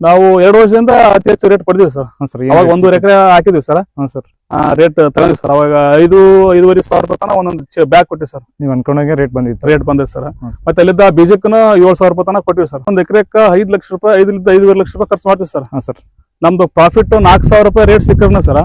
ನಾವು ಎರಡು ವರ್ಷದಿಂದ ಅತಿ ಹೆಚ್ಚು ರೇಟ್ ಪಡೆದಿವಿ ಸರ್ ಹಾ ಸರ್ ಅವಾಗ ಒಂದೂವರೆ ಎಕರೆ ಹಾಕಿದ್ವಿ ಸರ್ ಹಾ ಸರ್ ರೇಟ್ ತಗೊಂಡಿವಿ ಸರ್ ಅವಾಗ ಐದು ಐದುವರೆ ಸಾವಿರ ರೂಪಾಯಿ ತನಕ ಒಂದೊಂದು ಬ್ಯಾಗ್ ಕೊಟ್ಟಿವಿ ಸರ್ ನೀವು ಅನ್ಕೊಂಡಾಗೆ ರೇಟ್ ಬಂದಿತ್ತು. ರೇಟ್ ಬಂದಿದೆ ಸರ್. ಮತ್ತೆ ಅಲ್ಲಿದ್ದ ಬೀಜಕ್ಕೂ ಏಳು ಸಾವಿರ ರೂಪಾಯಿ ತನಕ ಕೊಟ್ಟಿವಿ ಸರ್ ಒಂದು ಎಕರೆಕ್ಕ ಐದು ಲಕ್ಷ ರೂಪಾಯಿ ಐದರಿಂದ ಐದುವರೆ ಲಕ್ಷ ರೂಪಾಯಿ ಖರ್ಚು ಮಾಡ್ತೀವಿ ಸರ್ ಹಾಂ ಸರ್ ನಮ್ದು ಪ್ರಾಫಿಟ್ ನಾಲ್ಕು ಸಾವಿರ ರೂಪಾಯಿ ರೇಟ್ ಸಿಕ್ಕರ್ನ ಸರ್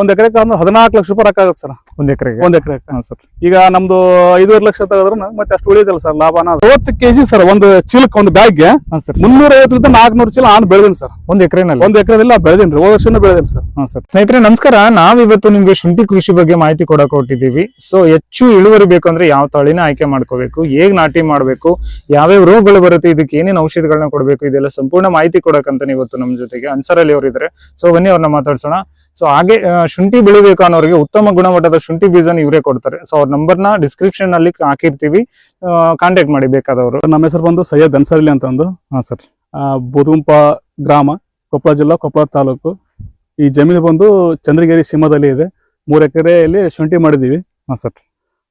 ಒಂದು ಎಕರೆಕ್ಕೆ ಒಂದು ಹದಿನಾಲ್ಕು ಲಕ್ಷ ರೂಪಾಯಿ ರೊಕ್ಕ ಆಗುತ್ತೆ ಸರ್ ಒಂದ್ ಎಕರೆಗೆ? ಒಂದ್ ಎಕರೆಕ್ಕೆ ಹಾ ಸರ್. ಈಗ ನಮ್ದು ಐದುವರೆ ಲಕ್ಷ ತೆಗೆದ್ರ ಮತ್ತೆ ಅಷ್ಟು ಉಳಿಯೋದಿಲ್ಲ ಸರ್ ಲಾಭನ? ಅರವತ್ತು ಕೆಜಿ ಸರ್ ಒಂದು ಚೀಲಕ್ಕೆ ಒಂದು ಬ್ಯಾಗ್ಗೆ. ಸರ್. ಮುನ್ನೂರ ಐವತ್ತರಿಂದ ನಾಲ್ಕುನೂರು ಚೀಲ ನಾನು ಬೆಳೆದೀನಿ ಸರ್. ಒಂದ್ ಎಕರೆನಲ್ಲಿ? ಒಂದ್ ಎಕರೆದಲ್ಲಿ ಬೆಳೆದೀನಿ ಹೋದ ವರ್ಷನೂ ಬೆಳೆದೀನಿ ಸರ್. ಹಾ ಸರ್. ಸ್ನೇಹಿತರೆ ನಮಸ್ಕಾರ. ನಾವಿವತ್ತು ನಿಮ್ಗೆ ಶುಂಠಿ ಕೃಷಿ ಬಗ್ಗೆ ಮಾಹಿತಿ ಕೊಡಕ್ ಹೊಟ್ಟಿದೀವಿ ಸೊ ಹೆಚ್ಚು ಇಳುವರಿ ಬೇಕು ಅಂದ್ರೆ ಯಾವ ತಳಿನ ಆಯ್ಕೆ ಮಾಡ್ಕೋಬೇಕು ಹೇಗ್ ನಾಟಿ ಮಾಡ್ಬೇಕು ಯಾವ್ಯಾವ ರೋಗಗಳು ಬರುತ್ತೆ ಇದಕ್ಕೆ ಏನೇನು ಔಷಧಿಗಳನ್ನ ಕೊಡಬೇಕು ಇದೆಲ್ಲ ಸಂಪೂರ್ಣ ಮಾಹಿತಿ ಕೊಡಕಂತ ಇವತ್ತು ನಮ್ಮ ಜೊತೆಗೆ ಅನ್ಸರಲ್ಲಿ ಅಲ್ಲಿ ಅವರಿದ್ರೆ ಸೊ ಬನ್ನಿ ಅವ್ರನ್ನ ಮಾತಾಡ್ಸೋಣ. ಸೊ ಹಾಗೆ ಶುಂಠಿ ಬೆಳಿಬೇಕು ಅನ್ನೋರಿಗೆ ಉತ್ತಮ ಗುಣಮಟ್ಟದ ಶುಂಠಿ ಬೀಜನ ಇವರೇ ಕೊಡ್ತಾರೆ. ಸೊ ಅವ್ರ ನಂಬರ್ನ ಡಿಸ್ಕ್ರಿಪ್ಷನ್ ಅಲ್ಲಿ ಹಾಕಿರ್ತೀವಿ. ಕಾಂಟ್ಯಾಕ್ಟ್ ಮಾಡಿ ಬೇಕಾದವರು. ನಮ್ಮ ಹೆಸರು ಬಂದು ಸೈಯದ್ ಅನ್ಸರ್ಲಿ ಅಂತಂದು. ಹಾಂ ಸರ್ ಬುದುಂಪ ಗ್ರಾಮ ಕೊಪ್ಪಳ ಜಿಲ್ಲಾ ಕೊಪ್ಪಳ ತಾಲೂಕು. ಈ ಜಮೀನು ಬಂದು ಚಂದ್ರಗಿರಿ ಸೀಮಾದಲ್ಲಿ ಇದೆ. ಮೂರು ಎಕರೆಯಲ್ಲಿ ಶುಂಠಿ ಮಾಡಿದೀವಿ ಹಾಂ ಸರ್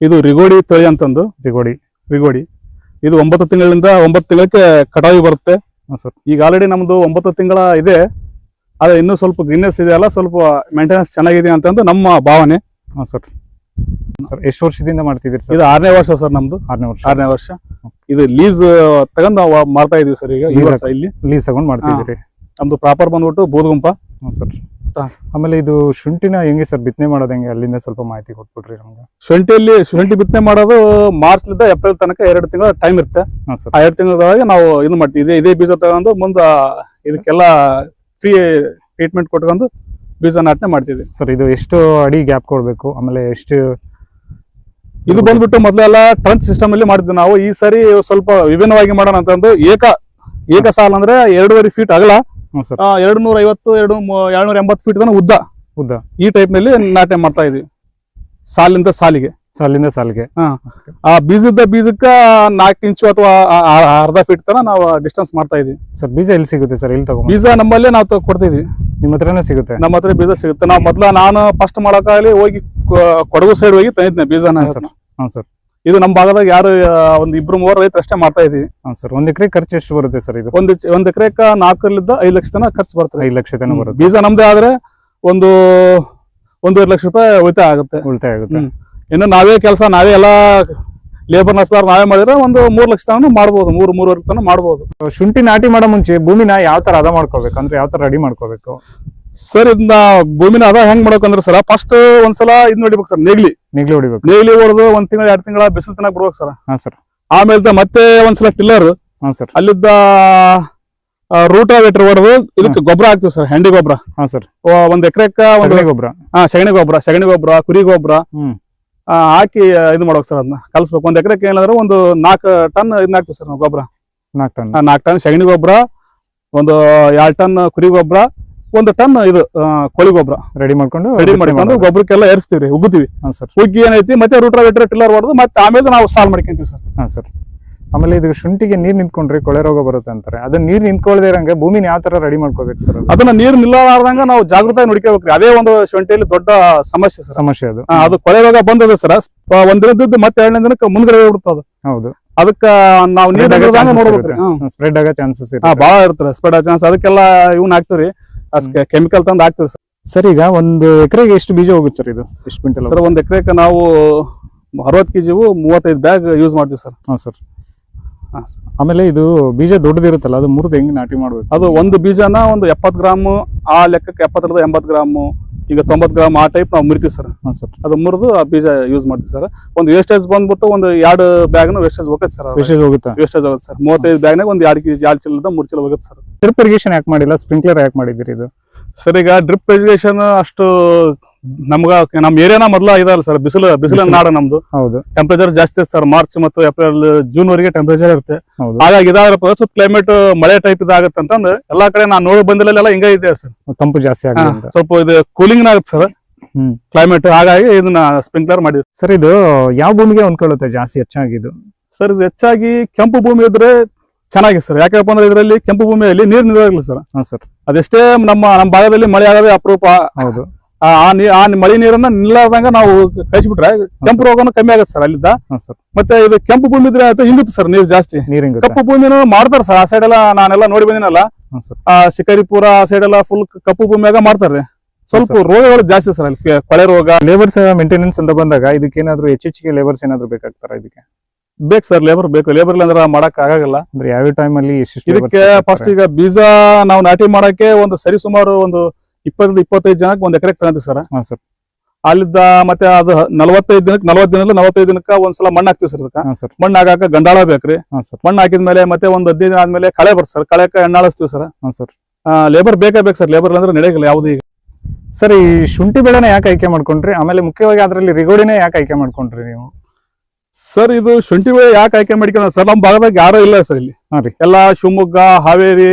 ಇದು ರಿಗೋಡಿ ತಳಿ ಅಂತಂದು. ರಿಗೋಡಿ. ರಿಗೋಡಿ. ಇದು ಒಂಬತ್ತು ತಿಂಗಳಿಂದ ಒಂಬತ್ತು ತಿಂಗಳಕ್ಕೆ ಕಟಾವಿ ಬರುತ್ತೆ. ಹಾಂ ಸರ್ ಈಗ ಆಲ್ರೆಡಿ ನಮ್ಮದು ಒಂಬತ್ತು ತಿಂಗಳ ಇದೆ. ಆದರೆ ಇನ್ನೂ ಸ್ವಲ್ಪ ಗ್ರೀನೆಸ್ ಇದೆ ಅಲ್ಲ ಸ್ವಲ್ಪ ಮೇಂಟೆನೆನ್ಸ್ ಚೆನ್ನಾಗಿದೆ ಅಂತಂದು ನಮ್ಮ ಭಾವನೆ. ಹಾ ಸರ್. ಸರ್ ಎಷ್ಟು ವರ್ಷದಿಂದ ಮಾಡ್ತಿದ್ದೀರಿ ಸರ್? ಇದು ಆರನೇ ವರ್ಷ ಸರ್ ನಮ್ದು. ಆರನೇ ವರ್ಷ. ಆರನೇ ವರ್ಷ. ಇದು ಲೀಸ್ ತಗೊಂಡ್ ನಾವು ಮಾಡ್ತಾ ಇದೀವಿ ಸರ್ ಈಗ ಈ ವರ್ಷ ಇಲ್ಲಿ. ಲೀಸ್ ತಗೊಂಡ್ ಮಾಡ್ತಿದ್ದೀರಿ. ನಮ್ದು ಪ್ರಾಪರ್ ಬಂದ್ಬಿಟ್ಟು ಬೂದುಗುಂಪ. ಹಾಂ ಸರ್. ಆಮೇಲೆ ಇದು ಶುಂಠಿನ ಹೆಂಗೆ ಸರ್ ಬಿತ್ತನೆ ಮಾಡೋದು ಹೆಂಗೆ? ಅಲ್ಲಿಂದ ಸ್ವಲ್ಪ ಮಾಹಿತಿ ಕೊಟ್ಬಿಡ್ರಿ ನಮ್ಗೆ. ಶುಂಠಿಯಲ್ಲಿ ಶುಂಠಿ ಬಿತ್ತನೆ ಮಾಡೋದು ಮಾರ್ಚ್ ಲಿಂದ ಏಪ್ರಿಲ್ ತನಕ ಎರಡು ತಿಂಗಳ ಟೈಮ್ ಇರುತ್ತೆ. ಹಾ ಸರ್. ಆ ಎರಡು ತಿಂಗಳೊಳಗೆ ನಾವು ಇದು ಮಾಡ್ತೀವಿ. ಇದೇ ಇದೇ ಬೀಜ ತಗೊಂಡು ಮುಂದೆ ಇದಕ್ಕೆಲ್ಲ ಫ್ರೀ ಟ್ರೀಟ್ಮೆಂಟ್ ಕೊಟ್ಕೊಂಡು ಬೀಜ ನಾಟನೆ ಮಾಡ್ತಿದ್ವಿ ಸರ್ ಇದು ಎಷ್ಟು ಅಡಿ ಗ್ಯಾಪ್ ಕೊಡಬೇಕು? ಆಮೇಲೆ ಎಷ್ಟು ಇದು ಬಂದ್ಬಿಟ್ಟು ಮೊದಲೆಲ್ಲ ಟ್ರಂಚ್ ಸಿಸ್ಟಮ್ ಅಲ್ಲಿ ಮಾಡಿದ್ವಿ ನಾವು. ಈ ಸರಿ ಸ್ವಲ್ಪ ವಿಭಿನ್ನವಾಗಿ ಮಾಡೋಣ ಅಂತಂದು ಏಕ ಏಕ ಸಾಲ ಅಂದ್ರೆ ಎರಡೂವರೆ ಫೀಟ್ ಅಗಲ. ಎರಡು ನೂರ ಐವತ್ತು ಎರಡು ಎರಡ್ನೂರ ಎಂಬತ್ತು ಫೀಟ್ ತನಕ ಉದ್ದ. ಉದ್ದ. ಈ ಟೈಪ್ನಲ್ಲಿ ನಾಟ್ಯ ಮಾಡ್ತಾ ಇದೀವಿ. ಸಾಲಿಂದ ಸಾಲಿಗೆ. ಸಾಲಿಂದ ಸಾಲಿಗೆ. ಆ ಬೀಜದ ಬೀಜಕ್ಕ ನಾಲ್ಕು ಇಂಚು ಅಥವಾ ಅರ್ಧ ಫೀಟ್ ತನ ನಾವು ಡಿಸ್ಟೆನ್ಸ್ ಮಾಡ್ತಾ ಇದೀವಿ. ಸರ್ ಬೀಜ ಎಲ್ಲಿ ಸಿಗುತ್ತೆ ಸರ್? ಇಲ್ಲಿ ತಗೋ ಬೀಜ ನಮ್ಮಲ್ಲೇ ನಾವು ಕೊಡ್ತಾ ಕೊಡ್ತಿದ್ವಿ. ನಿಮ್ಮ ಹತ್ರನೇ ಸಿಗುತ್ತೆ? ನಮ್ಮ ಹತ್ರ ಬೀಜ ಸಿಗುತ್ತೆ. ನಾವು ಮೊದ್ಲ ನಾನು ಫಸ್ಟ್ ಮಾಡೋಕ್ಕಾಗಲಿ ಹೋಗಿ ಕೊಡಗು ಸೈಡ್ ಹೋಗಿ ತಂದಿದ್ದೆ ಬೀಜನ ಸರ್. ಹಾಂ ಸರ್. ಇದು ನಮ್ಮ ಭಾಗದಾಗ ಯಾರು ಒಂದು ಇಬ್ರು ಮೂವರು ರೈತರು ಅಷ್ಟೇ ಮಾಡ್ತಾ ಇದೀವಿ. ಹಾಂ ಸರ್. ಒಂದ್ ಎಕರೆ ಖರ್ಚು ಎಷ್ಟು ಬರುತ್ತೆ ಸರ್ ಇದು? ಒಂದು ಒಂದು ಎಕರೆಕ ನಾಲ್ಕರಿಂದ ಐದು ಲಕ್ಷ ತನ ಖರ್ಚು ಬರ್ತದೆ ಐದು ಲಕ್ಷ ತನ ಬರುತ್ತೆ. ಬೀಜ ನಮ್ದೇ ಆದ್ರೆ ಒಂದು ಒಂದೂವರೆ ಲಕ್ಷ ರೂಪಾಯಿ ಉಳಿತಾಯ ಆಗುತ್ತೆ. ಉಳಿತಾಯ ಆಗುತ್ತೆ. ಇನ್ನು ನಾವೇ ಕೆಲಸ ನಾವೇ ಎಲ್ಲ ಲೇಬರ್ ನಸ್ಲಾರ್ ನಾವೇ ಮಾಡಿದ್ರೆ ಒಂದು ಮೂರು ಲಕ್ಷ ತನಕ ಮಾಡ್ಬೋದು ಮೂರು ಮೂರುವರೆ ತನಕ ಮಾಡ್ಬೋದು. ಶುಂಠಿ ನಾಟಿ ಮಾಡೋ ಮುಂಚೆ ಭೂಮಿನ ಯಾವ ತರ ಅದ ಮಾಡ್ಕೋಬೇಕು? ಅಂದ್ರೆ ಯಾವ ತರ ರೆಡಿ ಮಾಡ್ಕೋಬೇಕು? ಸರ್ ಇದನ್ನ ಭೂಮಿನ ಅದ ಹೆಂಗ್ ಮಾಡ್ಬೇಕಂದ್ರೆ ಸರ್ ಫಸ್ಟ್ ಒಂದ್ಸಲ ಇದ್ ನೋಡಿಬೇಕು ಸರ್ ನೇಗ್ಲಿ. ನೆಗ್ಲಿ ಹೊಡಿಬೇಕು. ನೇಗ್ಲಿ ಹೊಡೆದು ಒಂದ್ ತಿಂಗಳ ಎರಡು ತಿಂಗಳ ಬಿಸಿಲು ತನಕ ಬಿಡ್ಬೇಕು ಸರ್. ಹಾ ಸರ್. ಆಮೇಲೆ ಮತ್ತೆ ಒಂದ್ಸಲ ಟಿಲ್ಲರ್. ಹಾ ಸರ್. ಅಲ್ಲಿದ್ದ ರೂಟಾವೇಟರ್ ಹೊಡೆದು ಇದಕ್ಕೆ ಗೊಬ್ಬರ ಹಾಕ್ತಿವಿ ಸರ್ ಹೆಂಡಿ ಗೊಬ್ಬರ. ಹಾ ಸರ್. ಒಂದ್ ಎಕರೆಕ್ಕ ಒಂದು ಗೊಬ್ಬರ. ಹಾ ಸಗಣಿ ಗೊಬ್ಬರ ಸಗಣಿ ಗೊಬ್ಬರ ಕುರಿ ಗೊಬ್ಬರ. ಹ್ಮ್. ಹಾಕಿ ಇದು ಮಾಡ್ಬೇಕು ಸರ್ ಅದನ್ನ ಕಲಿಸ್ಬೇಕು. ಒಂದ್ ಎಕರೆಗೆ ಏನಂದ್ರೆ ಒಂದು ನಾಲ್ಕು ಟನ್ ಇದನ್ನ ಹಾಕ್ತೀವಿ ಸರ್ ನಾವು ಗೊಬ್ಬರ. ನಾಲ್ಕು ಟನ್. ನಾಲ್ಕು ಟನ್ ಸಗಣಿ ಗೊಬ್ಬರ ಒಂದು ಎರಡು ಟನ್ ಕುರಿ ಗೊಬ್ಬರ ಒಂದು ಟನ್ ಇದು ಕೋಳಿ ಗೊಬ್ಬರ. ರೆಡಿ ಮಾಡ್ಕೊಂಡು ರೆಡಿ ಮಾಡಿಕೊಂಡು. ಗೊಬ್ಬರಕ್ಕೆಲ್ಲ ಏರಿಸ್ತೀವಿ ಉಗ್ಗುತ್ತೀವಿ. ಸರ್. ಉಗ್ಗಿ ಏನೈತಿ ಮತ್ತೆ ರೂಟ್ರಾವೇಟರ್ ಟಿಲ್ಲರ್ ಹೊಡೆದು ಮತ್ತೆ ಆಮೇಲೆ ನಾವು ಸಾಲ್ ಮಾಡ್ಕೊಂತೀವಿ ಸರ್. ಹಾ ಸರ್. ಆಮೇಲೆ ಇದು ಶುಂಠಿಗೆ ನೀರ್ ನಿಂತ್ಕೊಂಡ್ರೆ ಕೊಳೆ ರೋಗ ಬರುತ್ತೆ ಅಂತಾರೆ. ಅದನ್ನ ನೀರ್ ನಿಂತ್ಕೊಳ್ದೇ ಇರಂಗೆ ಭೂಮಿನ ಯಾವ ತರ ರೆಡಿ ಮಾಡ್ಕೋಬೇಕು ಸರ್ ಅದನ್ನ ನೀರ್ ನಿಲ್ಲಲಾರ್ದಂಗ ನಾವು ಜಾಗೃತ ನೋಡ್ಕೋಬೇಕ್ರಿ. ಅದೇ ಒಂದು ಶುಂಠಿಯಲ್ಲಿ ದೊಡ್ಡ ಸಮಸ್ಯೆ ಸಮಸ್ಯೆ ಅದು. ಅದು ಕೊಳೆ ರೋಗ ಬಂದದ ಸರ್. ಒಂದ್ ದಿನದ್ದು ಮತ್ತೆ ಎರಡನೇ ದಿನಕ್ಕೆ ಮುಂದ್ಗಡೆ ಹೋಗ್ಬಿಡ್ತದ ಹೌದು. ಅದಕ್ಕ ನಾವು ನೀರ್ ಆಗೋ. ಸ್ಪ್ರೆಡ್ ಆಗೋ ಚಾನ್ಸಸ್ ಬಹಳ ಇರ್ತದೆ. ಸ್ಪ್ರೆಡ್ ಚಾನ್ಸ್ ಅದಕ್ಕೆಲ್ಲ ಇವ್ನ ಹಾಕ್ತಿವ್ರಿ. ಕೆಮಿಕಲ್ ತಂದು ಹಾಕ್ತಿವಿ ಸರ್. ಸರ್ ಈಗ ಒಂದು ಎಕರೆಗೆ ಎಷ್ಟು ಬೀಜ ಹೋಗುತ್ತೆ ಸರ್ ಇದು? ಎಷ್ಟು ಕ್ವಿಂಟಲ್ ಸರ್ ಒಂದ್ ಎಕರೆಗೆ ನಾವು ಅರವತ್ತು ಕೆಜಿವು ಮೂವತ್ತೈದು ಬ್ಯಾಗ್ ಯೂಸ್ ಮಾಡ್ತೀವಿ ಸರ್. ಹಾ ಸರ್. ಆಮೇಲೆ ಇದು ಬೀಜ ದೊಡ್ಡದಿರುತ್ತಲ್ಲ ಅದು ಮುರಿದು ಹೆಂಗ್ ನಾಟಿ ಮಾಡ್ಬೇಕು? ಅದು ಒಂದು ಬೀಜನ ಒಂದು ಎಪ್ಪತ್ತು ಗ್ರಾಮ್ ಆ ಲೆಕ್ಕಕ್ಕೆ ಎಪ್ಪತ್ತರಿಂದ ಎಂಬತ್ತು ಗ್ರಾಮು ಈಗ ತೊಂಬತ್ತು ಗ್ರಾಮ್ ಆ ಟೈಪ್ ನಾವು ಮುರಿತೀವಿ ಸರ್. ಹಾಂ ಸರ್. ಅದು ಮುರಿದು ಆ ಬೀಜ ಯೂಸ್ ಮಾಡ್ತೀವಿ ಸರ್. ಒಂದು ವೇಸ್ಟೇಜ್ ಬಂದ್ಬಿಟ್ಟು ಒಂದು ಎರಡು ಬ್ಯಾಗ್ನ ವೇಸ್ಟೇಜ್ ಹೋಗುತ್ತೆ ಸರ್. ವೇಸ್ಟೇಜ್ ಹೋಗುತ್ತೆ? ವೇಸ್ಟೇಜ್ ಹೋಗುತ್ತೆ ಸರ್. ಮೂವತ್ತೈದು ಬ್ಯಾಗ್ನಾಗ ಒಂದು ಎರಡು ಕೆಜಿ ಎರಡು ಚೀಲದ ಮೂರು ಚೀಲ ಹೋಗುತ್ತೆ ಸರ್. ಡ್ರಿಪ್ ಇರಿಗೇಷನ್ ಯಾಕೆ ಮಾಡಿಲ್ಲ? ಸ್ಪ್ರಿಂಕ್ಲರ್ ಯಾಕೆ ಮಾಡಿದಿರಿ ಇದು? ಸರ್ ಈಗ ಡ್ರಿಪ್ ಇರಿಗೇಷನ್ ಅಷ್ಟು ನಮ್ಗ ನಮ್ ಏರಿಯಾನ ಮೊದಲ ಇದಲ್ಲ ಸರ್ ಬಿಸಿಲು ಬಿಸಿಲ. ನಾಡ ನಮ್ದು. ಹೌದು. ಟೆಂಪರೇಚರ್ ಜಾಸ್ತಿ ಸರ್ ಮಾರ್ಚ್ ಮತ್ತು ಏಪ್ರಿಲ್ ಜೂನ್ ವರೆಗೆ ಟೆಂಪರೇಚರ್ ಇರುತ್ತೆ. ಹಾಗಾಗಿ ಇದಾದ್ರಪ್ಪ ಸ್ವಲ್ಪ ಕ್ಲೈಮೇಟ್ ಮಳೆ ಟೈಪ್ ಇದಾಗುತ್ತೆ ಅಂತಂದ್ರೆ ಎಲ್ಲಾ ಕಡೆ ನಾನು ನೋಡಿ ಬಂದಿಲ್ಲ ಹಿಂಗ ಇದೆ ಸರ್ ತಂಪು ಜಾಸ್ತಿ ಆಗ ಸ್ವಲ್ಪ ಇದು ಕೂಲಿಂಗ್ ಆಗುತ್ತೆ ಸರ್ ಕ್ಲೈಮೇಟ್ ಹಾಗಾಗಿ ಇದನ್ನ ಸ್ಪ್ರಿಂಕ್ಲರ್ ಮಾಡಿದ್ವಿ. ಸರ್ ಇದು ಯಾವ ಭೂಮಿಗೆ ಹೊಂದ್ಕೊಳ್ಳುತ್ತೆ ಜಾಸ್ತಿ ಹೆಚ್ಚಾಗಿ ಇದು? ಸರ್ ಇದು ಹೆಚ್ಚಾಗಿ ಕೆಂಪು ಭೂಮಿ ಇದ್ರೆ ಚೆನ್ನಾಗಿದೆ ಸರ್ ಯಾಕಪ್ಪ ಅಂದ್ರೆ ಇದರಲ್ಲಿ ಕೆಂಪು ಭೂಮಿಯಲ್ಲಿ ನೀರು ನಿಲ್ಲೋದಿಲ್ಲ ಸರ್ ಹಾ ಸರ್ ಅದೆಷ್ಟೇ ನಮ್ಮ ನಮ್ಮ ಭಾಗದಲ್ಲಿ ಮಳೆ ಆಗೋದೇ ಅಪರೂಪ. ಹೌದು. ಆ ಆ ನೀ ಆ ಮಳೆ ನೀರನ್ನ ನಿಲ್ಲಾರ್ದಂಗ ನಾವು ಕಳಿಸ್ಬಿಟ್ರೆ ಕೆಂಪು ರೋಗನ ಕಮ್ಮಿ ಆಗುತ್ತೆ ಸರ್ ಅಲ್ಲಿದ್ದ. ಮತ್ತೆ ಇದು ಕೆಂಪು ಭೂಮಿ ಇದ್ರೆ ಹಿಂಗುತ್ತೆ ಸರ್ ನೀರು ಜಾಸ್ತಿ. ಕಪ್ಪು ಭೂಮಿನ ಮಾಡ್ತಾರೆ ಸರ್ ಆ ಸೈಡ್ ಎಲ್ಲ ನಾನೆಲ್ಲ ನೋಡಿ ಬಂದಿನಲ್ಲ. ಆ ಶಿಕಾರಿಪುರ ಆ ಸೈಡ್ ಎಲ್ಲ ಫುಲ್ ಕಪ್ಪು ಭೂಮಿಯಾಗ ಮಾಡ್ತಾರೆ. ಸ್ವಲ್ಪ ರೋಗಗಳು ಜಾಸ್ತಿ ಸರ್ ಅಲ್ಲಿ ಕೊಳೆ ರೋಗ. ಲೇಬರ್ಸ್ ಮೇಂಟೆನೆನ್ಸ್ ಅಂತ ಬಂದಾಗ ಇದಕ್ಕೆ ಏನಾದ್ರು ಹೆಚ್ಚೆಚ್ಚಿಗೆ ಲೇಬರ್ಸ್ ಏನಾದ್ರು ಬೇಕಾಗ್ತಾರ ಇದಕ್ಕೆ? ಬೇಕು ಸರ್ ಲೇಬರ್ ಬೇಕು. ಲೇಬರ್ ಇಲ್ಲಾಂದ್ರೆ ಮಾಡಕ್ ಆಗಲ್ಲ ಅಂದ್ರೆ ಯಾವ ಟೈಮ್ ಅಲ್ಲಿ ಇದಕ್ಕೆ ಫಸ್ಟ್ ಈಗ ಬೀಜ ನಾವು ನಾಟಿ ಮಾಡಕ್ಕೆ ಒಂದು ಸರಿ ಸುಮಾರು ಒಂದು ಇಪ್ಪತ್ತರಿಂದ ಇಪ್ಪತ್ತೈದು ಜನಕ್ಕೆ ಒಂದ್ ಎಕರೆ ತಗೊಂತೀವಿ ಸರ್. ಹಾ ಸರ್. ಅಲ್ಲಿದ್ದ ಮತ್ತೆ ಅದು ನಲವತ್ತೈದು ದಿನಕ್ಕೆ ನಲವತ್ತು ದಿನ ನಲವತ್ತೈದು ದಿನಕ್ಕೆ ಒಂದ್ಸಲ ಮಣ್ಣು ಹಾಕ್ತೀವಿ ಸರ್ ಅದಕ್ಕೆ. ಹಾ ಸರ್. ಮಣ್ಣು ಹಾಕಾಕ ಗಂಡಾಳ ಬೇಕ್ರಿ. ಹಾ ಸರ್. ಮಣ್ಣು ಹಾಕಿದ್ಮೇಲೆ ಮತ್ತೆ ಒಂದು ಹದಿನೈದು ದಿನ ಆದ್ಮೇಲೆ ಕಳೆ ಬರ್ತದೆ ಸರ್. ಕಳೆಕ ಎಣ್ಣಾಳಿಸ್ತೀವಿ ಸರ್. ಹಾ ಸರ್. ಲೇಬರ್ ಬೇಕೇ ಬೇಕು ಸರ್. ಲೇಬರ್ ಅಂದ್ರೆ ನಡೆಯಲ್ಲ ಯಾವ್ದು ಈಗ. ಸರ್ ಈ ಶುಂಠಿ ಬೆಳೆನ ಯಾಕೆ ಆಯ್ಕೆ ಮಾಡ್ಕೊಂಡ್ರಿ? ಆಮೇಲೆ ಮುಖ್ಯವಾಗಿ ಅದರಲ್ಲಿ ರಿಗೋಡಿನೇ ಯಾಕೆ ಆಯ್ಕೆ ಮಾಡ್ಕೊಂಡ್ರಿ ನೀವು? ಸರ್ ಇದು ಶುಂಠಿ ಬೆಳೆ ಯಾಕೆ ಆಯ್ಕೆ ಮಾಡ್ಕೊಂಡ ಸರ್ ನಮ್ಮ ಭಾಗದಾಗ ಯಾರು ಇಲ್ಲ ಸರ್ ಇಲ್ಲಿ. ಹಾ ರೀ. ಎಲ್ಲ ಶಿವಮೊಗ್ಗ ಹಾವೇರಿ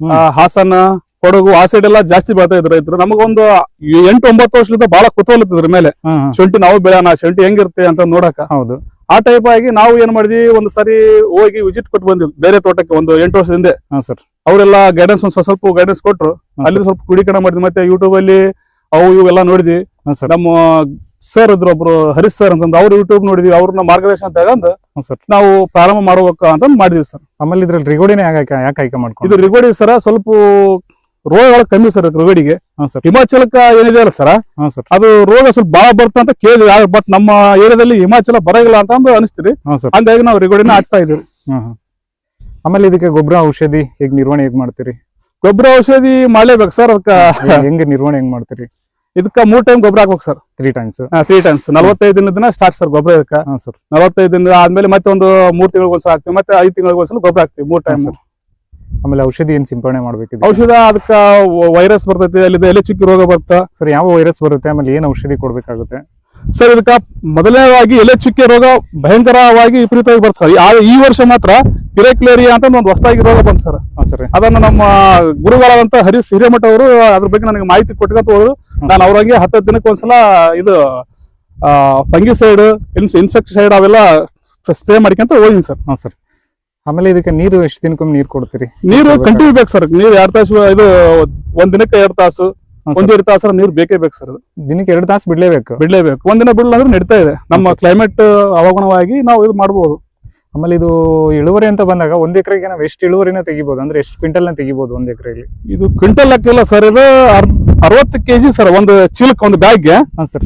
ಆ, ಹಾಸನ ಕೊಡಗು ಆ ಸೈಡ್ ಎಲ್ಲ ಜಾಸ್ತಿ ಬೆಳ್ತಾ ಇದ್ರು ರೈತರು ನಮಗೊಂದು ಎಂಟು ಒಂಬತ್ತು ವರ್ಷದಿಂದ ಬಹಳ ಕುತೂಹಲ ಇದ್ರ ಮೇಲೆ. ಶುಂಠಿ ನಾವು ಬೆಳೆಯೋಣ ಶುಂಠಿ ಹೆಂಗಿರುತ್ತೆ ಅಂತ ನೋಡಕ. ಹೌದು. ಆ ಟೈಪ್ ಆಗಿ ನಾವು ಏನ್ ಮಾಡಿದ್ವಿ ಒಂದ್ ಸರಿ ಹೋಗಿ ವಿಸಿಟ್ ಕೊಟ್ಟು ಬಂದಿದ್ವಿ. ಬೇರೆ ತೋಟಕ್ಕೆ ಒಂದು ಎಂಟು ವರ್ಷದ ಹಿಂದೆ. ಹಾ ಸರ್ ಅವರೆಲ್ಲ ಗೈಡೆನ್ಸ್ ಒಂದ್ ಸ್ವಲ್ಪ ಗೈಡೆನ್ಸ್ ಕೊಟ್ರು. ಅಲ್ಲಿ ಸ್ವಲ್ಪ ಕುಡಿಕಣ ಮಾಡಿದ್ವಿ. ಮತ್ತೆ ಯೂಟ್ಯೂಬ್ ಅಲ್ಲಿ ಅವು ಇವೆಲ್ಲ ನೋಡಿದ್ವಿ. ನಮ್ಮ ಸರ್ ಇದ್ರು ಒಬ್ರು ಹರೀಶ್ ಸರ್ ಅಂತಂದು ಅವ್ರು ಯೂಟ್ಯೂಬ್ ನೋಡಿದ್ವಿ. ಅವ್ರನ್ನ ಮಾರ್ಗದರ್ಶನ ತಗೊಂಡು ನಾವು ಪ್ರಾರಂಭ ಮಾಡ್ಬೇಕು ಅಂತ ಮಾಡಿದ್ವಿ ಸರ್ ಆಮೇಲೆ ಇದ್ರಲ್ಲಿ ರಿಗೋಡಿನೇ ಯಾಕೆ ಆಯ್ಕೆ- ಮಾಡ್ಕೊಂಡು ಇದು ರಿಗೋಡಿ ಸರ ಸ್ವಲ್ಪ ರೋಗಗಳು ಕಮ್ಮಿ ಸರ್ ರೋಗಡಿಗೆ ಹಾ ಸರ್. ಹಿಮಾಚಲಕ್ಕ ಏನಿದೆ ಅಲ್ಲ ಸರ? ಹಾ ಸರ್. ಅದು ರೋಗ ಸ್ವಲ್ಪ ಬಾಳ ಬರ್ತ ಅಂತ ಕೇಳಿದ್ವಿ. ಬಟ್ ನಮ್ಮ ಏರಿಯಾದಲ್ಲಿ ಹಿಮಾಚಲ ಬರಂಗಿಲ್ಲ ಅಂತ ಅಂದ್ರೆ ಅನಿಸ್ತೀರಿ ಹಾ ಸರ್. ಹಂಗಾಗಿ ನಾವು ರಿಗೋಡಿನ ಆಗ್ತಾ ಇದೀವಿ ಆಮೇಲೆ ಇದಕ್ಕೆ ಗೊಬ್ಬರ ಔಷಧಿ ಹೇಗ್ ನಿರ್ವಹಣೆ ಹೇಗ್ ಮಾಡ್ತೀರಿ? ಗೊಬ್ಬರ ಔಷಧಿ ಮಾಡ್ಲೇಬೇಕು ಸರ್ ಅದಕ್ಕೆ. ಹೆಂಗ್- ನಿರ್ವಹಣೆ ಹೆಂಗ್ ಮಾಡ್ತೀರಿ? ಇದಕ್ಕ ಮೂರ್ ಟೈಮ್ ಗೊಬ್ಬರ ಹಾಕ್ಬೇಕು sir. Three times three times ನಲವತ್ತೈದು ದಿನದ ದಿನ ಸ್ಟಾರ್ಟ್ ಸರ್ ಗೊಬ್ಬರ ಇದಕ್ಕ. ಹಾ ಸರ್. ನಲವತ್ತೈದು ದಿನ ಆದ್ಮೇಲೆ ಮತ್ತೆ ಒಂದು ಮೂರ್ ತಿಂಗಳಿಗೊಂದ್ಸಲ ಹಾಕ್ತೀವಿ. ಹಾಕ್ತಿವಿ ಮತ್ತೆ ಐದು ತಿಂಗಳಿಗೊಂದ್ಸಲ ಗೊಬ್ಬರ ಹಾಕ್ತಿವಿ ಮೂರ್ ಟೈಮ್ ಸರ್. ಆಮೇಲೆ ಔಷಧಿ ಏನ್ ಸಿಂಪಡಣೆ ಮಾಡ್ಬೇಕಿದೆ? ಔಷಧ ಅದಕ್ಕೆ ವೈರಸ್ ಬರ್ತೈತಿ ಅಲ್ಲಿ ಎಲೆ ಚುಕ್ಕಿ ರೋಗ ಬರ್ತಾ? ಸರ್ ಯಾವ ವೈರಸ್ ಬರುತ್ತೆ? ಆಮೇಲೆ ಏನ್ ಔಷಧಿ ಕೊಡ್ಬೇಕಾಗುತ್ತೆ? ಸರ್ ಇದಕ್ಕೆ ಮೊದಲನೇವಾಗಿ ಎಲೆ ಚುಕ್ಕೆ ರೋಗ ಭಯಂಕರವಾಗಿ ವಿಪರೀತವಾಗಿ ಬರ್ತದೆ ಸರ್. ಈ ವರ್ಷ ಮಾತ್ರ ಪಿರೆಕ್ಲೇರಿಯಾ ಅಂತ ಒಂದು ಹೊಸದಾಗಿ ರೋಗ ಬಂತು ಸರ್. ಸರಿ ಸರ್. ಅದನ್ನ ನಮ್ಮ ಗುರುಗಳಾದಂತ ಹರೀಶ್ ಹಿರೇಮಠ ಅವರು ಅದ್ರ ಬಗ್ಗೆ ನನಗೆ ಮಾಹಿತಿ ಕೊಟ್ಕೊಂತ ಹೋದ್ರು. ನಾನು ಅವ್ರಂಗೆ ಹತ್ತು ದಿನಕ್ಕೆ ಒಂದ್ಸಲ ಇದು ಫಂಗಿಸೈಡ್ ಇನ್ಸ್ ಇನ್ಸೆಕ್ಟಿಸೈಡ್ ಅವೆಲ್ಲ ಸ್ಪ್ರೇ ಮಾಡ್ಕೊಂತ ಹೋಗಿನಿ ಸರ್. ಹಾಂ ಸರ್. ಆಮೇಲೆ ಇದಕ್ಕೆ ನೀರು ಎಷ್ಟು ದಿನಕ್ಕೊಮ್ಮೆ ನೀರು ಕೊಡ್ತೀರಿ? ನೀರು ಕಂಟಿನ್ಯೂ ಬೇಕು ಸರ್. ನೀರು ಎರಡು ತಾಸು ಇದು ಒಂದ್ ದಿನಕ್ಕೆ ಎರಡು ತಾಸು. ಒಂದೂವರೆ ತಾಸು ನೀರು ಬೇಕೇ ಬೇಕು ಸರ್ ದಿನಕ್ಕೆ ಎರಡು ತಾಸು ಬಿಡ್ಲೇಬೇಕು? ಬಿಡ್ಲೇಬೇಕು. ಒಂದಿನ ಬಿಡಲ್ಲ ಅಂದ್ರೆ ನಡೀತಾ ಇದೆ. ನಮ್ಮ ಕ್ಲೈಮೇಟ್ ಅವಗುಣವಾಗಿ ನಾವು ಇದು ಮಾಡಬಹುದು ಆಮೇಲೆ ಇದು ಇಳುವರಿ ಅಂತ ಬಂದಾಗ ಒಂದ್ ಎಕರೆಗೆ ನಾವು ಎಷ್ಟು ಇಳುವರಿನ ತೆಗಿಬಹುದು ಅಂದ್ರೆ ಎಷ್ಟು ಕ್ವಿಂಟಲ್ನ ತೆಗಿಬಹುದು ಒಂದ್ ಎಕರೆಯಲ್ಲಿ? ಇದು ಕ್ವಿಂಟಲ್ ಲೆಕ್ಕಿಲ್ಲ ಸರ್ ಇದು ಅರ್- ಅರವತ್ತು ಕೆಜಿ ಸರ್ ಒಂದು ಚೀಲಕ್ಕೆ ಒಂದು ಬ್ಯಾಗ್ಗೆ.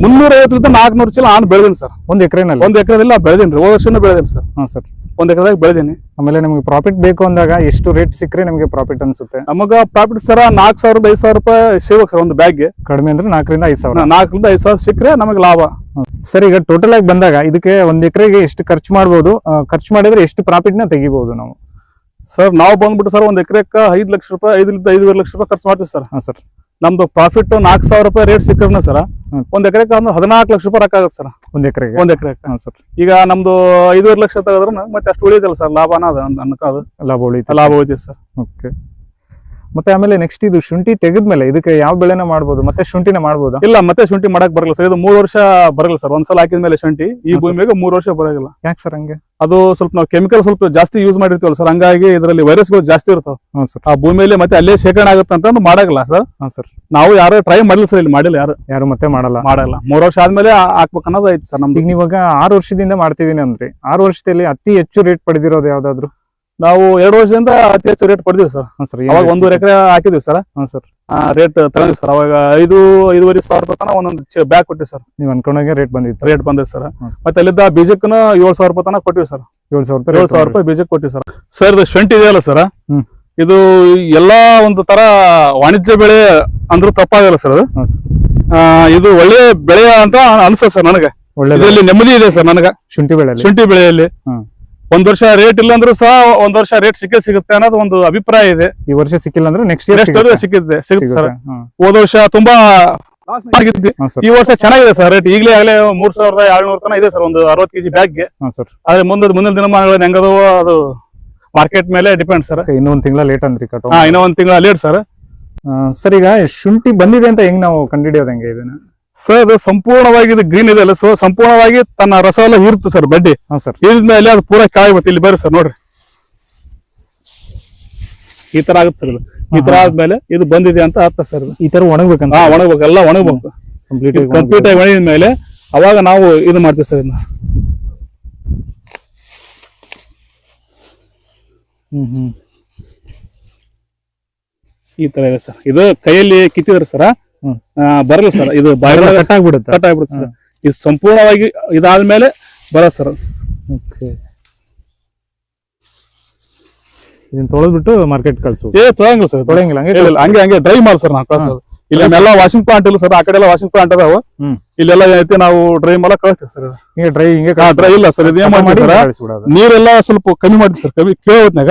ಮುನ್ನೂರ ಐವತ್ತರಿಂದ ನಾಲ್ಕನೂರು ಚೀಲ ಆನ್ ಬೆಳೆದಿನಿ ಸರ್. ಒಂದ್ ಎಕರೆನಲ್ಲಿ? ಒಂದ್ ಎಕರೆದಲ್ಲಿ ಬೆಳೆದೀನಿ ಹೋದ ವರ್ಷನೂ ಬೆಳೆದೀನಿ ಸರ್. ಹಾ ಸರ್. ಒಂದ್ ಎಕರೆದಾಗ ಬೆಳೆದೀನಿ. ಆಮೇಲೆ ನಮಗೆ ಪ್ರಾಫಿಟ್ ಬೇಕು ಅಂದಾಗ ಎಷ್ಟು ರೇಟ್ ಸಿಕ್ಕರೆ ನಿಮಗೆ ಪ್ರಾಫಿಟ್ ಅನ್ಸುತ್ತೆ? ನಮಗ ಪ್ರಾಫಿಟ್ ಸರ ನಾಲ್ಕು ಸಾವಿರದ ಐದು ಸಾವಿರ ರೂಪಾಯಿ ಸಿಗ್ಬೇಕು ಸರ್ ಒಂದು ಬ್ಯಾಗ್ ಕಡಿಮೆ ಅಂದ್ರೆ ನಾಲ್ಕರಿಂದ ಐದು ಸಾವಿರ. ನಾಲ್ಕರಿಂದ ಐದು ಸಾವಿರ ಸಿಕ್ಕರೆ ನಮಗೆ ಲಾಭ. ಸರ್ ಈಗ ಟೋಟಲ್ ಆಗಿ ಬಂದಾಗ ಇದಕ್ಕೆ ಒಂದ್ ಎಕರೆಗೆ ಎಷ್ಟು ಖರ್ಚು ಮಾಡಬಹುದು ಖರ್ಚು ಮಾಡಿದ್ರೆ ಎಷ್ಟು ಪ್ರಾಫಿಟ್ನ ತೆಗಿಬಹುದು ನಾವು? ಸರ್ ನಾವು ಬಂದ್ಬಿಟ್ಟು ಸರ್ ಒಂದ್ ಎಕರೆಕ್ಕ ಐದು ಲಕ್ಷ ರೂಪಾಯಿ ಐದರಿಂದ ಐದುವರೆ ಲಕ್ಷ ರೂಪಾಯಿ ಖರ್ಚು ಮಾಡ್ತೀವಿ ಸರ್. ಹಾ ಸರ್. ನಮ್ದು ಪ್ರಾಫಿಟ್ ನಾಲ್ಕು ಸಾವಿರ ರೂಪಾಯಿ ರೇಟ್ ಸಿಕ್ಕರ್ನ ಸರ್. ಒಂದ್ ಎಕರೆಕ್ಕೆ ಒಂದು ಹದಿನಾಲ್ಕು ಲಕ್ಷ ರೂಪಾಯಿ ರೊಕ್ಕ ಆಗುತ್ತೆ ಸರ್. ಒಂದ್ ಎಕರೆ ಒಂದ್ ಎಕರೆ ಸರ್. ಈಗ ನಮ್ದು ಐದುವರೆ ಲಕ್ಷ ತೆಗೆದ್ರೆ ಮತ್ತೆ ಅಷ್ಟು ಉಳಿಯೋದಿಲ್ಲ ಸರ್ ಲಾಭನ ಅದ ಅದು ಲಾಭ ಉಳಿತ ಲಾಭ ಉಳಿತೈತಿ ಸರ್. ಓಕೆ. ಮತ್ತೆ ಆಮೇಲೆ ನೆಕ್ಸ್ಟ್ ಇದು ಶುಂಠಿ ತೆಗೆದ್ಮೇಲೆ ಇದಕ್ಕೆ ಯಾವ ಬೆಳೆನ ಮಾಡ್ಬೋದು? ಮತ್ತೆ ಶುಂಠಿನ ಮಾಡಬಹುದು ಇಲ್ಲ ಮತ್ತೆ ಶುಂಠಿ ಮಾಡಕ್ ಬರಲ್ಲ ಸರ್. ಇದು ಮೂರು ವರ್ಷ ಬರಲ್ಲ ಸರ್. ಒಂದ್ಸಲ ಹಾಕಿದ್ಮೇಲೆ ಶುಂಠಿ. ಈ. ಭೂಮಿಗೆ ಮೂರು ವರ್ಷ ಬರೋಲ್ಲ. ಯಾಕೆ ಸರ್ ಹಂಗೆ? ಅದು ಸ್ವಲ್ಪ ನಾವು ಕೆಮಿಕಲ್ ಸ್ವಲ್ಪ ಜಾಸ್ತಿ ಯೂಸ್ ಮಾಡಿರ್ತೀವಲ್ಲ ಸರ್. ಹಂಗಾಗಿ ಇದರಲ್ಲಿ ವೈರಸ್ಗಳು ಜಾಸ್ತಿ ಇರ್ತಾವ. ಆ ಭೂಮಿಯಲ್ಲಿ ಮತ್ತೆ ಅಲ್ಲೇ ಶೇಖರಣೆ ಆಗುತ್ತೆ ಅಂತಂದು ಮಾಡಲ್ಲ ಸರ್. ಹಾ ಸರ್. ನಾವು ಯಾರು ಟ್ರೈ ಮಾಡಿಲ್ಲ ಸರ್ ಇಲ್ಲಿ ಮಾಡಿಲ್ಲ ಯಾರು. ಯಾರು ಮತ್ತೆ ಮಾಡಲ್ಲ. ಮಾಡಲ್ಲ. ಮೂರು ವರ್ಷ ಆದ್ಮೇಲೆ ಆ- ಹಾಕ್ಬೇಕು ಅನ್ನೋದು ಐತೆ ಸರ್ ನಮ್ಗೆ ಈಗ ನೀವಾಗ ಆರು ವರ್ಷದಿಂದ ಮಾಡ್ತಿದೀನಿ ಅಂದ್ರೆ ಆರು ವರ್ಷದಲ್ಲಿ ಅತಿ ಹೆಚ್ಚು ರೇಟ್ ಪಡೆದಿರೋದು ಯಾವ್ದಾದ್ರು? ನಾವು ಎರಡು ವರ್ಷದಿಂದ ಅತಿ ಹೆಚ್ಚು ರೇಟ್ ಪಡೆದಿವಿ ಸರ್ ಹಾ ಸರ್ ಅವಾಗ ಒಂದೂವರೆ ಎಕರೆ ಹಾಕಿದ್ವಿ ಸರ್ ಹಾ ಸರ್ ರೇಟ್ ತಗೊಂಡಿವಿ ಸರ್ ಅವಾಗ ಐದು ಐದುವರೆ ಸಾವಿರ ರೂಪಾಯಿ ತನಕ ಒಂದೊಂದು ಬ್ಯಾಗ್ ಕೊಟ್ಟಿವಿ ಸರ್ ನೀವು ಅನ್ಕೊಂಡಾಗೆ ರೇಟ್ ಬಂದಿತ್ತು. ರೇಟ್ ಬಂದಿದೆ ಸರ್. ಮತ್ತೆ ಅಲ್ಲಿದ್ದ ಬೀಜಕ್ಕೂ ಏಳು ಸಾವಿರ ರೂಪಾಯಿ ತನಕ ಕೊಟ್ಟಿವಿ ಸರ್ ಏಳು ಸಾವಿರ ರೂಪಾಯಿ ಏಳು ಸಾವಿರ ರೂಪಾಯಿ ಬೀಜಕ್ಕೆ ಕೊಟ್ಟಿವಿ ಸರ್ ಸರ್ ಇದು ಶುಂಠಿ ಇದೆಯಲ್ಲ ಸರ್ ಹ್ಮ್. ಇದು ಎಲ್ಲಾ ಒಂದು ತರ ವಾಣಿಜ್ಯ ಬೆಳೆ ಅಂದ್ರೂ ತಪ್ಪಾಗಲ್ಲ ಸರ್ ಅದು? ಆ, ಇದು ಒಳ್ಳೆ ಬೆಳೆ ಅಂತ ಅನ್ಸ ಸರ್ ನನಗೆ. ಒಳ್ಳೆ ನೆಮ್ಮದಿ ಇದೆ ಸರ್ ನನಗೆ. ಶುಂಠಿ ಬೆಳೆ ಶುಂಠಿ ಬೆಳೆಯಲ್ಲಿ. ಹ್ಮ್. ಒಂದ್ ವರ್ಷ ರೇಟ್ ಇಲ್ಲ ಅಂದ್ರೂ ಸಹ ಒಂದ್ ವರ್ಷ ರೇಟ್ ಸಿಕ್ಕೇ ಸಿಗುತ್ತೆ ಅನ್ನೋದು ಒಂದು ಅಭಿಪ್ರಾಯ ಇದೆ. ಈ ವರ್ಷ ಸಿಕ್ಕಿಲ್ಲ ಅಂದ್ರೆ ನೆಕ್ಸ್ಟ್ ಇಯರ್ Next ಸಿಕ್ಕಿದೆ ಸಿಗುತ್ತೆ ಸರ್. ಹೋದ ವರ್ಷ ತುಂಬಾ ಈ ವರ್ಷ ಚೆನ್ನಾಗಿದೆ ಸರ್ ರೇಟ್ ಈಗಲೇ ಆಗಲೇ ಮೂರ್ ಸಾವಿರದ ಏಳ್ನೂರ ತನ ಇದೆ ಸರ್ ಒಂದು ಅರವತ್ತು ಕೆಜಿ ಬ್ಯಾಗ್ಗೆ ಆದ್ರೆ ಮುಂದೆ ಮುಂದಿನ ದಿನಮಾನಗಳು ಹೆಂಗದವೋ ಅದು ಮಾರ್ಕೆಟ್ ಮೇಲೆ ಡಿಪೆಂಡ್ ಸರ್. ಇನ್ನೊಂದ್ ತಿಂಗಳ ಲೇಟ್ ಅಂದ್ರಿ ಕಟ್ ಇನ್ನೊಂದ್ ಇನ್ನೂ ತಿಂಗಳ ಲೇಟ್ ಸರ್. ಸರ್ ಈಗ ಶುಂಠಿ ಬಂದಿದೆ ಅಂತ ಹೆಂಗ್ ನಾವು ಕಂಡಿಡಿಯೋದಂಗೆ ಹೆಂಗೆ ಇದನ್ನ? ಸರ್ ಅದು ಸಂಪೂರ್ಣವಾಗಿ ಇದು ಗ್ರೀನ್ ಇದೆ ಅಲ್ಲ ಸೊ ಸಂಪೂರ್ಣವಾಗಿ ತನ್ನ ರಸ ಎಲ್ಲ ಹೀರುತ್ತೆ ಸರ್ ಬಡ್ಡಿ. ಹಾ ಸರ್ ಮೇಲೆ ಅದು ಪೂರ ಕಾಯಿ ಬರುತ್ತೆ ಇಲ್ಲಿ ಬರ್ರಿ ಸರ್ ನೋಡ್ರಿ. ಈ ತರ ಆಗುತ್ತೆ ಸರ್ ಇದು. ಈ ತರ ಆದ್ಮೇಲೆ ಇದು ಬಂದಿದೆ ಅಂತ ಅರ್ಥ ಸರ್ ಈ ತರ ಒಣಗ್ಬೇಕಂತ? ಹಾ ಒಣಗ್ಬೇಕು ಎಲ್ಲ ಒಣಗ್ಬೇಕು. ಕಂಪ್ಲೀಟ್ ಕಂಪ್ಲೀಟ್ ಆಗಿ ಒಣಗಿದ ಮೇಲೆ ಅವಾಗ ನಾವು ಇದು ಮಾಡ್ತೀವಿ ಸರ್ ಇದನ್ನ. ಹ್ಮ್ ಹ್ಮ್. ಈ ತರ ಇದೆ ಸರ್ ಇದು ಕೈಯಲ್ಲಿ ಕಿತ್ತಿದ್ರೆ ಸರ್. ಬರಲ್ಲ ಸರ್. ಇದು ಬಾಯ್ ಕಟ್ ಆಗ್ಬಿಡುತ್ತೆ? ಕಟ್ ಆಗ್ಬಿಡುತ್ತೆ ಸರ್ ಇದು ಸಂಪೂರ್ಣವಾಗಿ ಇದಾದ್ಮೇಲೆ ಬರಲ್ಲ ಸರ್. ಓಕೆ. ಇದನ್ನ ತೊಳೆದ್ಬಿಟ್ಟು ಮಾರ್ಕೆಟ್ ಕಳ್ಸು ಏ ತೊಳಂಗಿಲ್ಲ ಸರ್. ತೊಳೆಯಂಗಿಲ್ಲ ಹಂಗೆ ಹಂಗೆ ಹಂಗೆ ಡ್ರೈ ಮಾಡಿ ಸರ್ ನಾವು ಕಳ್ಸೋದು. ಇಲ್ಲಿ ನಮ್ಮೆಲ್ಲ ವಾಷಿಂಗ್ ಪ್ಲಾಂಟ್ ಇಲ್ಲ ಸರ್ ಆ ಕಡೆ ಎಲ್ಲ ವಾಷಿಂಗ್ ಪ್ಲಾಂಟ್ ಅದಾವ. ಇಲ್ಲೆಲ್ಲ ಏನೈತಿ ನಾವು ಡ್ರೈ ಮಾಡ ಕಳಿಸ್ತೀವಿ ಸರ್ ಹಿಂಗೆ ಡ್ರೈ ಹಿಂಗೆ ಡ್ರೈ ಇಲ್ಲ ಸರ್ ಇದೇನ್ ಮಾಡಿ ನೀರೆಲ್ಲ ಸ್ವಲ್ಪ ಕಮ್ಮಿ ಮಾಡಿದ್ವಿ ಸರ್ ಕಮ್ಮಿ ಕೇಳಿದ್ನಾಗ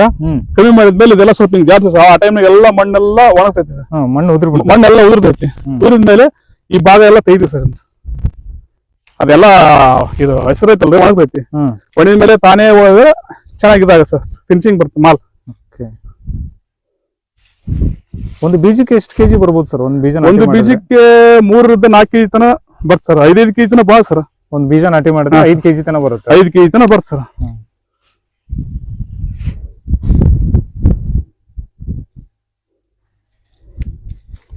ಕಮ್ಮಿ ಮಾಡಿದ್ಮೇಲೆ ಇದೆಲ್ಲ ಸ್ವಲ್ಪ ಹಿಂಗ್ ಜಾಸ್ತಿ ಸರ್ ಆ ಟೈಮ್ನಾಗ ಎಲ್ಲ ಮಣ್ಣೆಲ್ಲ ಒಣಗ್ತೈತಿ ಮಣ್ಣು ಉದುರ್ ಮಣ್ಣೆಲ್ಲ ಉದುರ್ತೈತಿ. ಉದ್ರಿದ್ಮೇಲೆ ಈ ಭಾಗ ಎಲ್ಲ ತೆಗಿತೀವಿ ಸರ್ ಅದೆಲ್ಲ ಇದು ಹೆಸರು ಐತಲ್ರಿ ಒಣಗ್ತೈತಿ. ಒಣಗಿದ ಮೇಲೆ ತಾನೇ ಹೋದ್ರೆ ಚೆನ್ನಾಗಿದಾಗ ಸರ್ ಫಿನಿಶಿಂಗ್ ಬರ್ತದೆ ಮಾಲ್. ಒಂದು ಬೀಜಕ್ಕೆ ಎಷ್ಟು ಕೆಜಿ ಬರ್ಬೋದು ಸರ್? ಒಂದು ಬೀಜ ಒಂದು? ಬೀಜಕ್ಕೆ ಮೂರರಿಂದ ನಾಲ್ಕು ಕೆಜಿ ತನ ಬರ್ತ ಸರ್. ಐದೈದು ಕೆಜಿ ತನ ಬಾ ಸರ್. ಒಂದು ಬೀಜ ನಾಟಿ ಮಾಡಿದ್ರೆ ಐದು ಕೆಜಿ ತನ ಬರುತ್ತೆ. ಐದು ಕೆಜಿ ತನ ಬರ್ತ ಸರ್.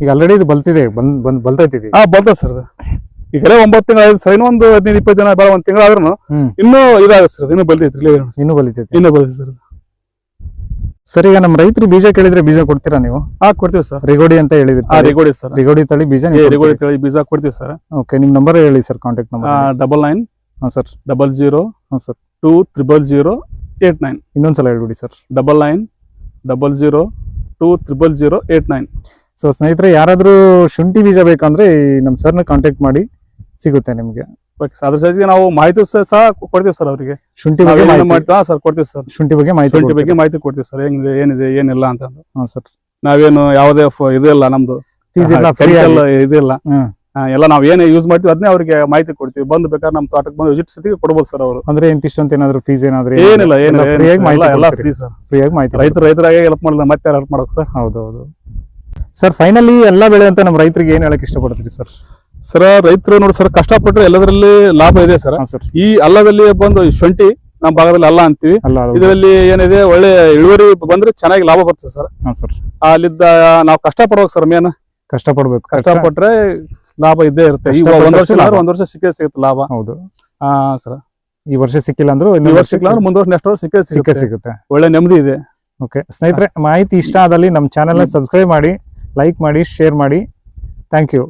ಈಗ ಆಲ್ರೆಡಿ ಇದು ಬಲ್ತಿದೆ ಬಂದ್ ಬಂದ್ ಬಲ್ತೈತಿ ಹಾ ಬಲ್ತ ಸರ್ ಈಗಲೇ ಒಂಬತ್ತು ತಿಂಗಳು ಐದು ಸರ್. ಇನ್ನೊಂದು ಹದಿನೈದು ಇಪ್ಪತ್ತು ಜನ ಬೇಡ ಒಂದು ತಿಂಗಳು ಆದ್ರೂ ಹ್ಮ್. ಇನ್ನೂ ಇದಾಗುತ್ತೆ ಸರ್. ಇನ್ನೂ ಬಲ್ತೈತಿ. ಇನ್ನೂ ಬಲಿತೈತಿ. ಇನ್ನೂ ಬಲ್ತೈತಿ ಸರ್ ಸರ್ ಈಗ ನಮ್ಮ ರೈತರು ಬೀಜ ಕೇಳಿದ್ರೆ ಬೀಜ ಕೊಡ್ತೀರಾ ನೀವು? ಹಾ ಕೊಡ್ತೀವಿ ಸರ್. ರಿಗೋಡಿ ಅಂತ ಹಾ ಹೇಳಿದ್ರೆ ರಿಗೋಡಿ ಸರ್. ರಿಗೋಡಿ ತಳಿ ಬೀಜ ರಿಗೋಡಿ ತಳಿ ಬೀಜ ಕೊಡ್ತೀವಿ ಸರ್. ಓಕೆ ನಿಮ್ ನಂಬರ್ ಹೇಳಿ sir contact number double nine ಹಾಂ ಸರ್. ಡಬಲ್ ಜೀರೋ ಹಾಂ sir. Two triple zero eight nine ಇನ್ನೊಂದ್ಸಲ ಹೇಳ್ಬಿಡಿ sir. Double nine double zero two triple zero eight nine so ಸ್ನೇಹಿತರೆ ಯಾರಾದರೂ ಶುಂಠಿ ಬೀಜ ಬೇಕಂದ್ರೆ ಈ ನಮ್ಮ ಸರ್ನ ಕಾಂಟ್ಯಾಕ್ಟ್ ಮಾಡಿ ಸಿಗುತ್ತೆ ನಿಮ್ಗೆ. ಓಕೆ ಸರ್ ಅದ್ರ ನಾವು ಮಾಹಿತಿ ಸಹ ಕೊಡ್ತೀವಿ ಸರ್ ಅವರಿಗೆ. ಶುಂಠಿ ಬಗ್ಗೆ ಮಾಹಿತಿ ಸರ್ ಕೊಡ್ತೀವಿ ಸರ್ ಶುಂಠಿ ಬಗ್ಗೆ ಮಾಹಿತಿ ಶುಂಠಿ ಬಗ್ಗೆ ಮಾಹಿತಿ ಕೊಡ್ತೀವಿ ಸರ್ ಹೆಂಗಿದೆ ಏನಿದೆ ಏನಿಲ್ಲ ಅಂತ ಹಾಂ ಸರ್ ನಾವೇನು ಯಾವುದೇ ಇಲ್ಲ ನಮ್ದು. ಫೀಸ್ ಇಲ್ಲ. chemical ಇದಿಲ್ಲ ಎಲ್ಲ ನಾವ್ ಏನೇ ಯೂಸ್ ಮಾಡ್ತೀವಿ ಅದನ್ನೇ ಅವ್ರಿಗೆ ಮಾಹಿತಿ ಕೊಡ್ತೀವಿ. ಬಂದು ಬೇಕಾದ್ರೆ ನಮ್ಮ ತೋಟಕ್ಕೆ ಬಂದು ವಿಸಿಟ್ ಸತಿಗೆ ಕೊಡ್ಬೋದು ಸರ್ ಅವರು. ಅಂದ್ರೆ ಇಂತಿಷ್ಟು ಅಂತ ಏನಾದ್ರು ಫೀಸ್ ಏನಾದ್ರು ಏನಿಲ್ಲ ಏನಿಲ್ಲ ಎಲ್ಲ ಫ್ರೀ ಸರ್ ಫ್ರೀಯಾಗಿ ಮಾಹಿತಿ ರೈತರು ರೈತರಾಗೆ ಹೆಲ್ಪ್ ಮಾಡಲ್ಲ ಮತ್ತೆ ಯಾರು ಹೆಲ್ಪ್ ಮಾಡೋಕೆ ಸರ್ ಹೌದೌದು. ಸರ್ ಫೈನಲಿ ಎಲ್ಲಾ ಬೆಳೆ ಅಂತ ನಮ್ಮ ರೈತರಿಗೆ ಏನ್ ಹೇಳಕ್ ಇಷ್ಟಪಡ್ತೀರಿ ಸರ್ ಸರ್ ರೈತರು ನೋಡಿ ಸರ್ ಕಷ್ಟಪಟ್ಟರೆ ಎಲ್ಲದರಲ್ಲಿ ಲಾಭ ಇದೆ ಸರ್. ಈ ಅಲ್ಲದಲ್ಲಿ ಬಂದು ಶುಂಠಿ ನಮ್ಮ ಭಾಗದಲ್ಲಿ ಅಲ್ಲ ಅಂತೀವಿ. ಇದರಲ್ಲಿ ಏನಿದೆ ಒಳ್ಳೆ ಇಳುವರಿ ಬಂದ್ರೆ ಚೆನ್ನಾಗಿ ಲಾಭ ಬರ್ತದೆ ಸರ್. ಅಲ್ಲಿದ್ದ ನಾವು ಕಷ್ಟ ಪಡ್ಬೇಕು ಸರ್ ಮೇನ್. ಕಷ್ಟಪಡ್ಬೇಕು. ಕಷ್ಟಪಟ್ರೆ ಲಾಭ ಇದ್ದೇ ಇರುತ್ತೆ. ಈಗ ಒಂದ್ ವರ್ಷ ಒಂದ್ ವರ್ಷ ಸಿಕ್ಕೇ ಸಿಗುತ್ತೆ ಲಾಭ. ಹೌದು. ಹಾ ಸರ್. ಈ ವರ್ಷ ಸಿಕ್ಕಿಲ್ಲ ಅಂದ್ರೆ ಈ ವರ್ಷ ಸಿಕ್ಕಿಲ್ಲ ಅಂದ್ರೆ ಮುಂದ್ ವರ್ಷ ನೆಕ್ಸ್ಟ್ ವರ್ಷ ಸಿಕ್ಕೇ ಸಿಕ್ಕೇ ಸಿಗುತ್ತೆ. ಸಿಗುತ್ತೆ. ಒಳ್ಳೆ ನೆಮ್ಮದಿ ಇದೆ. ಓಕೆ. ಸ್ನೇಹಿತರೆ ಮಾಹಿತಿ ಇಷ್ಟ ಆದಲ್ಲಿ ನಮ್ಮ ಚಾನೆಲ್ ಸಬ್ಸ್ಕ್ರೈಬ್ ಮಾಡಿ ಲೈಕ್ ಮಾಡಿ ಶೇರ್ ಮಾಡಿ. Thank you